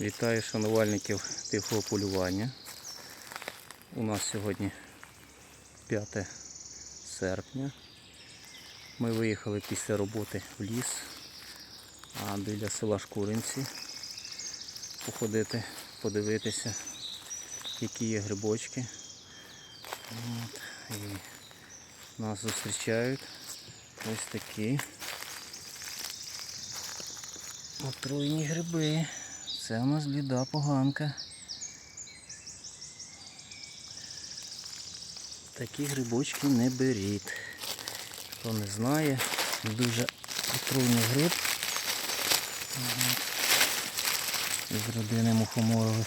Вітаю шанувальників тихого полювання. У нас сьогодні 5 серпня. Ми виїхали після роботи в ліс, а біля села Шкуринці походити, подивитися, які є грибочки. От, і нас зустрічають ось такі отруйні гриби. Це у нас бліда поганка. Такі грибочки не беріть. Хто не знає, дуже отруйний гриб. З родини мухоморових.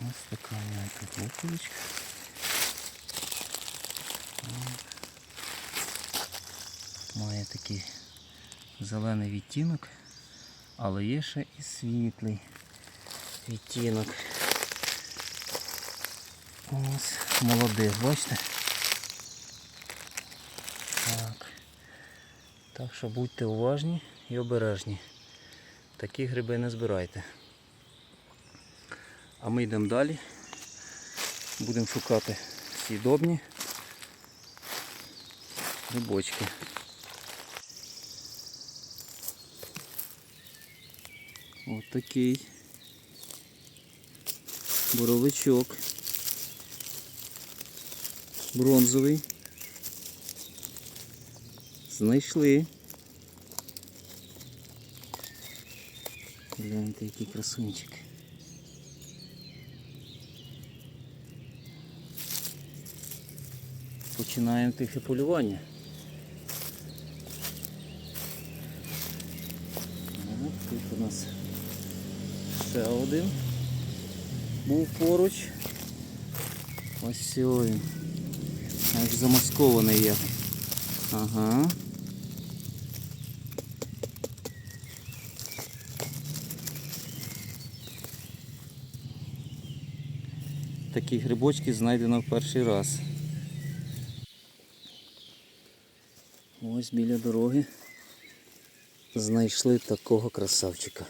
Ось така у мене. Має такий зелений відтінок, але є ще і світлий відтінок. Ось молодих, бачите? Так. Так що будьте уважні і обережні. Такі гриби не збирайте. А ми йдемо далі. Будемо шукати сідобні грибочки. Ось такий боровичок. Бронзовий. Знайшли. Гляньте, який красунчик. Починаємо тихе полювання. Ну, Тут у нас ще один був поруч. Ось він. Аж замаскований є. Ага. Такі грибочки знайдено в перший раз. Ось біля дороги знайшли такого красавчика.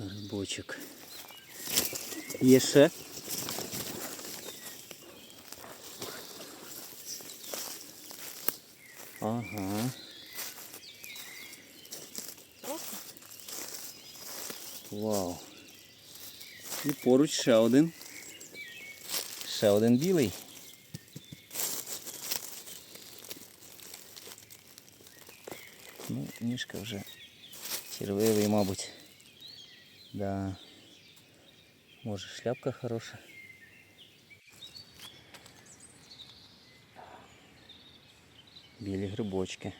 Грибочок. Є ще? Ага. Вау. І поруч ще один. Ще один білий. Ну, ніжка вже червивий, мабуть. Да. Може шляпка хороша. Білі грибочки.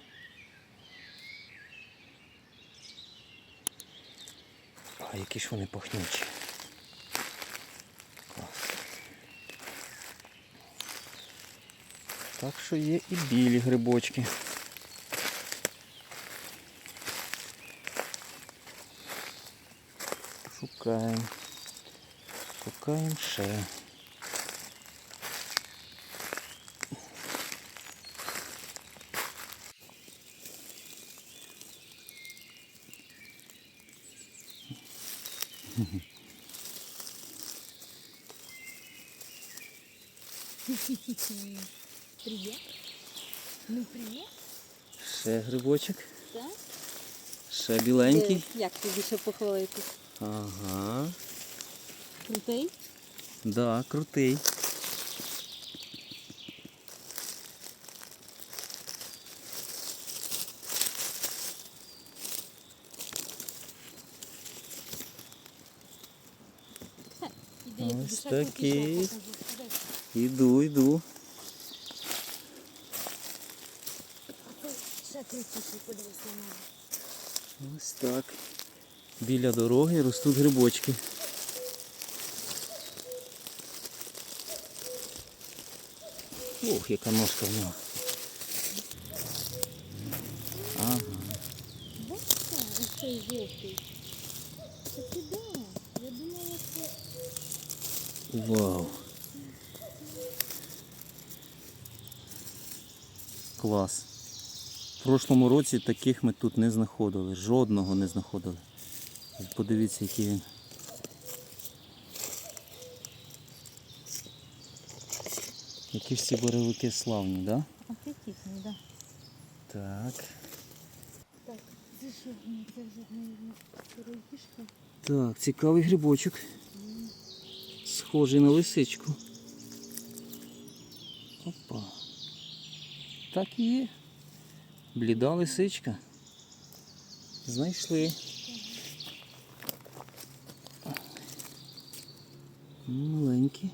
А які ж вони пахнючі. Так що є і білі грибочки. Шукаємо. Шукаємо ще. Привет. Ну привет. Ще грибочок. Так? Ще біленький. Е, Як тобі ще похвалити? Ага. Крутий? Да, крутий. Ось такий. Іду, йду. Ось так. Біля дороги ростуть грибочки. Ох, яка ножка в нього. Ага. Цей жовтий. Це куди? Я думала, це... Вау. Клас. В прошлому році таких ми тут не знаходили. Жодного не знаходили. Подивіться, який він. Які ж ці боровики славні, так? Да? Апетитний, да. Так. Так, це що? Це вже, мабуть. Так, цікавий грибочок. Схожий на лисичку. Опа. Так і є. Бліда лисичка. Знайшли. Маленькі.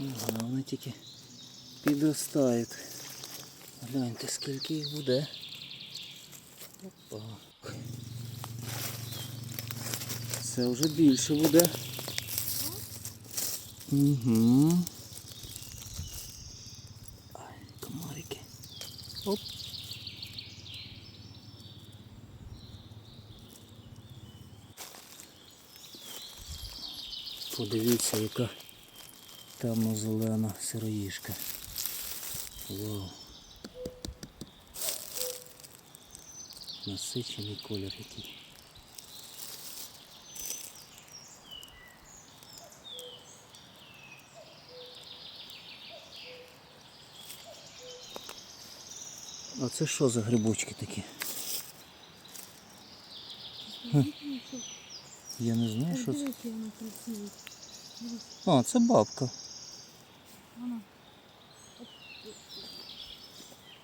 Ага, вони тільки підростають. Гляньте, скільки їх буде. Опа. Це вже більше буде. Угу. Подивіться, яка темно-зелена сироїшка. Вау. Насичений колір який. А це що за грибочки такі? Я не знаю, що це. А, це бабка. Вона.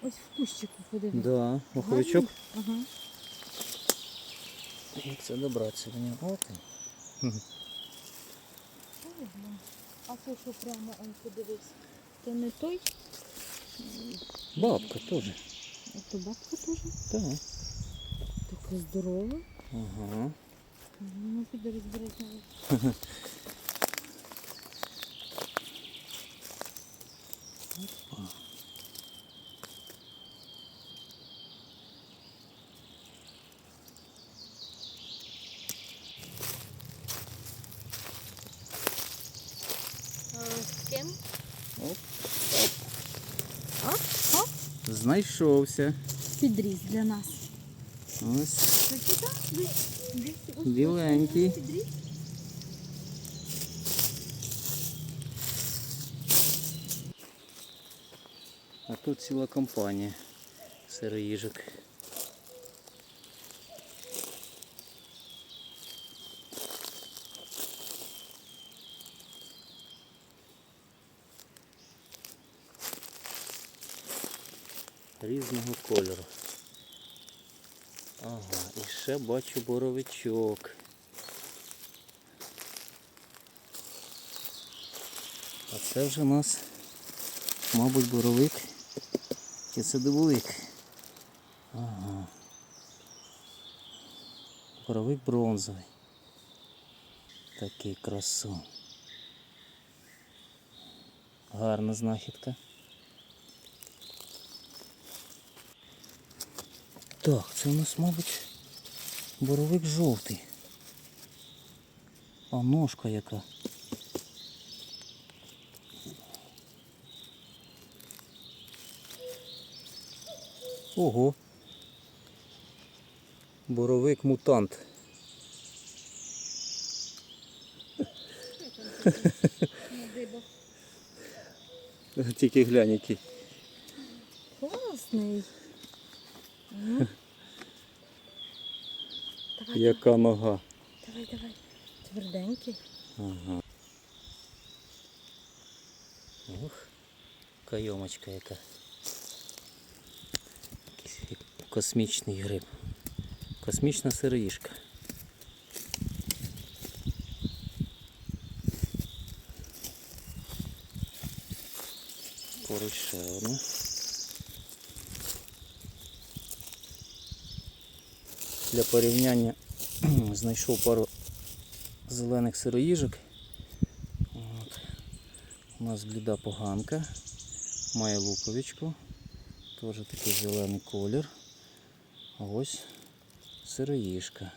Ось в кущику подивись. Да, маховичок. Ага. Як це добратися до нього? От він. А це що прямо, он подивись. Це не той? Бабка теж. А то бабка теж? Так. Така здорова. Ага. Ну, піде розберись навіть. Оп. Оп, оп. Знайшовся. Підріз для нас. Ось. Підріз. А тут ціла компанія сироїжок. Різного кольору. Ага, і ще бачу боровичок. А це вже у нас, мабуть, боровик. Чи це дубовик? Ага. Боровик бронзовий. Такий красун. Гарна знахідка. Так, це у нас, мабуть, боровик жовтий. А ножка яка. Ого. Боровик мутант. Тільки глянь який. Класний. Ну. Давай, Яка нога. давай, давай. Тверденький. Ага. Ух, кайомочка яка. Якийсь космічний гриб. Космічна сироїшка. Поруч ще одна. Для порівняння знайшов пару зелених сироїжок. От. У нас бліда поганка. Має луковичку. Теж такий зелений колір. Ось сироїшка.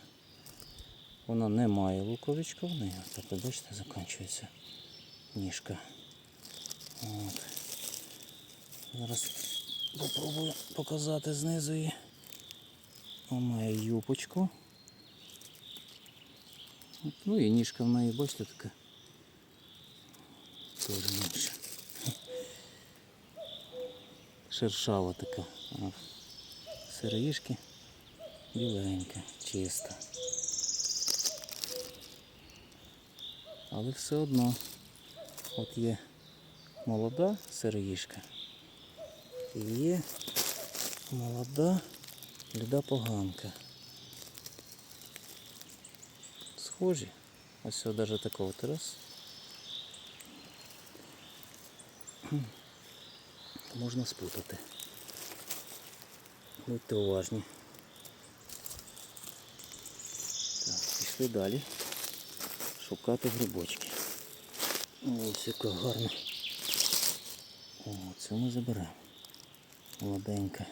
Вона не має луковичка в неї. Так, от бачите, закінчується ніжка. От. Зараз попробую показати знизу її. Вона має юпочку. Ну і ніжка в неї, бачите, така. Теж менше. Шершава така. Сироїшки біленька, чиста. Але все одно от є молода сироїшка і є молода бліда поганка. Схожі. Ось навіть такого раз. Можна спутати. Будьте уважні. Так, пішли далі. Шукати грибочки. Ось яка гарна. О, це ми заберемо. Молоденька.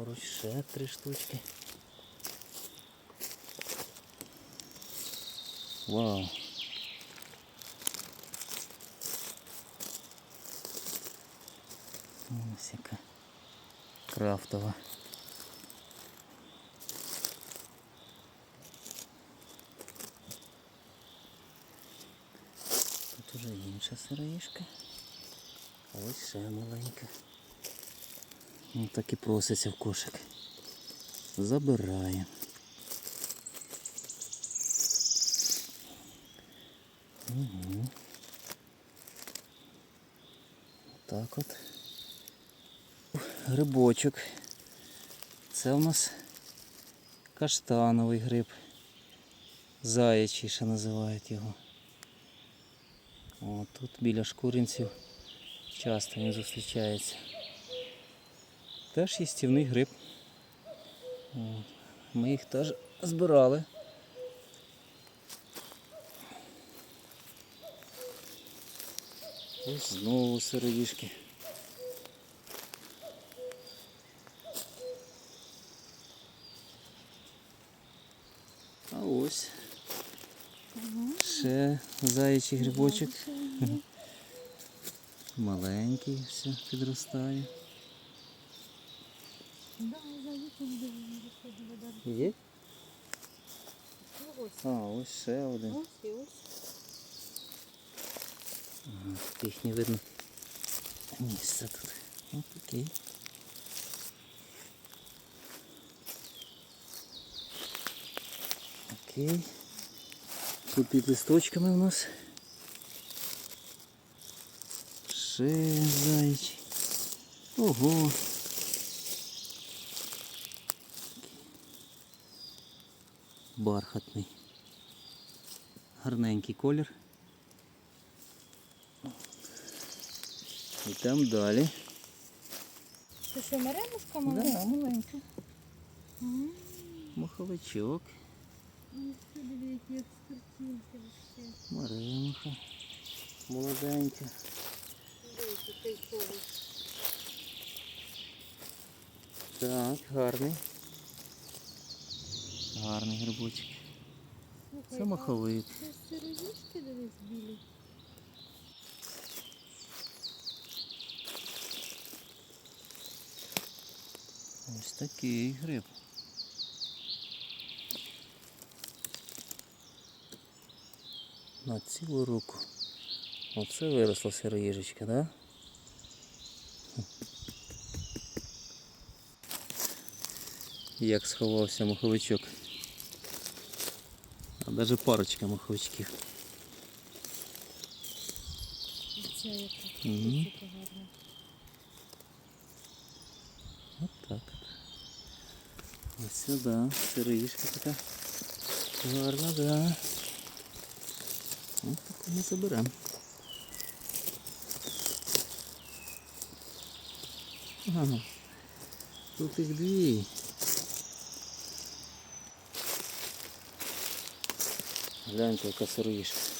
Поруч ще три штучки. Вау. Ось яка крафтова. Тут уже інша сироїшка. А ось ще маленька. Ну так і проситься в кошик. Забираємо. Угу. Так от. Грибочок. Це у нас каштановий гриб. Заячий ще називають його. О, тут біля шкуринців часто він зустрічається. Теж їстівний гриб. Ми їх теж збирали. Ось знову сироїшки. А ось ще заячий грибочок. Маленький все підростає. Да, залітом дивимо, виходила далі. Є? Ну, А, ось ще один. ось і ось. Ага, їх не видно. Місце тут. Ось такий. Окей. Тут під листочками у нас. Ще зайчий. Ого. Бархатний. Гарненький колір. Йдемо далі. Це що, маремушка маленька? Да, маленька. Маховичок, ще. маремуха, молоденька. Так, гарний. Гарний грибочок. Це маховик. Це сироїшки дивись білі. Ось такий гриб. На цілу руку. Оце виросла сироїжечка, да? Як сховався маховичок. Навіть парочка маховичків. Ця яка. Мгм. Гарна. От так. Ось сюди. Сироїшка така. Гарна, да. Ось таку ми заберемо. Ага. Тут їх дві. Гляньте, яка сироїшка.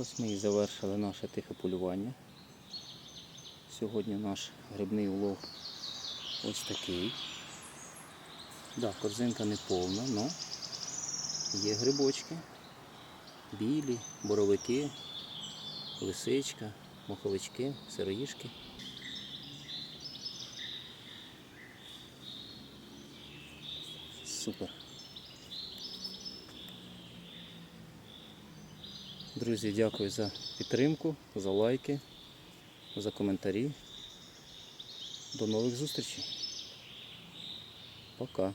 Ось ми і завершили наше тихе полювання. Сьогодні наш грибний улов ось такий. Да, корзинка не повна, але є грибочки. Білі, боровики, лисичка, моховички, сироїшки. Супер. Друзі, дякую за підтримку, за лайки, за коментарі. До нових зустрічей. Пока.